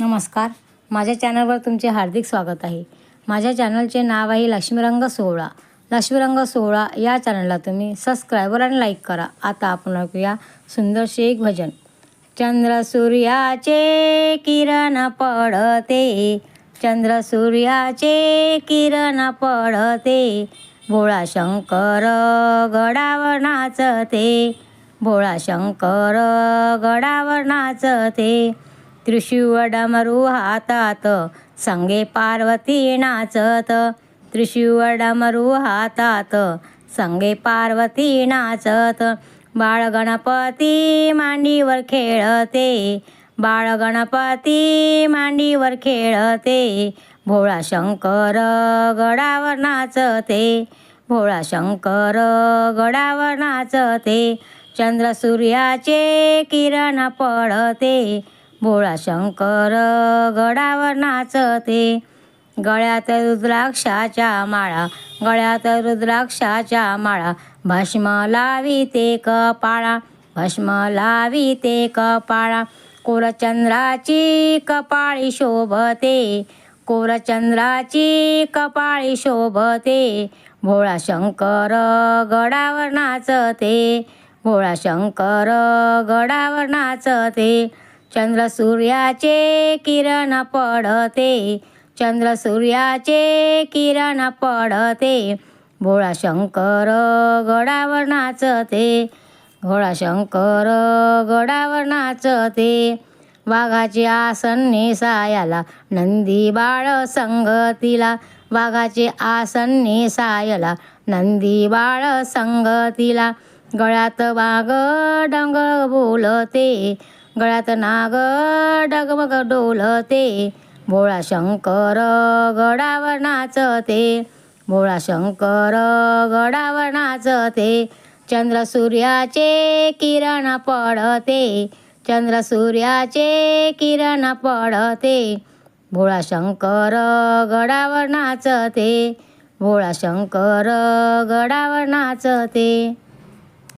नमस्कार. माझ्या चॅनलवर तुमचे हार्दिक स्वागत आहे. माझ्या चॅनलचे नाव आहे लक्ष्मीरंग सोहळा. लक्ष्मीरंग सोहळा या चॅनलला तुम्ही सबस्क्रायबर आणि लाईक करा. आता आपण ऐकूया सुंदरसे एक भजन. चंद्र सूर्याचे किरण पडते. चंद्र सूर्याचे किरण पडते. भोळा शंकर गडावर नाचते. भोळा शंकर गडावर नाचते. त्रिशिवडमरू हातात संगे पार्वती नाचत. त्रिशिवडमरू हातात संगे पार्वती नाचत. बाळ गणपती मांडीवर खेळते. बाळ गणपती मांडीवर खेळते. भोळा शंकर गडावर नाचते. भोळा शंकर गडावर नाचते. चंद्र सूर्याचे किरण पडते. भोळा शंकर गडावर नाचते. गळ्यात रुद्राक्षाच्या माळा गळ्यात रुद्राक्षाच्या माळा. भस्म लाविते कपाळा भस्म लाविते कपाळा. कोरचंद्राची कपाळी शोभते कोरचंद्राची कपाळी शोभते. भोळा शंकर गडावर नाचते भोळा शंकर गडावर नाचते. चंद्र सूर्याचे किरण पडते. चंद्र सूर्याचे किरण पडते. भोळा शंकर गडावर नाचते. भोळा शंकर गडावर नाचते. वाघाचे आसन नेसायला नंदी बाळ संगतीला. वाघाचे आसन नेसायला नंदी बाळ संगतीला. गळ्यात वाघ डंग बोलते. गळ्यात नाग डगमग डोलते भोळा शंकर गडावर नाचते. भोळा शंकर गडावर नाचते. चंद्र सूर्याचे किरण पडते. चंद्र सूर्याचे किरण पडते. भोळा शंकर गडावर नाचते. भोळा शंकर गडावर नाचते.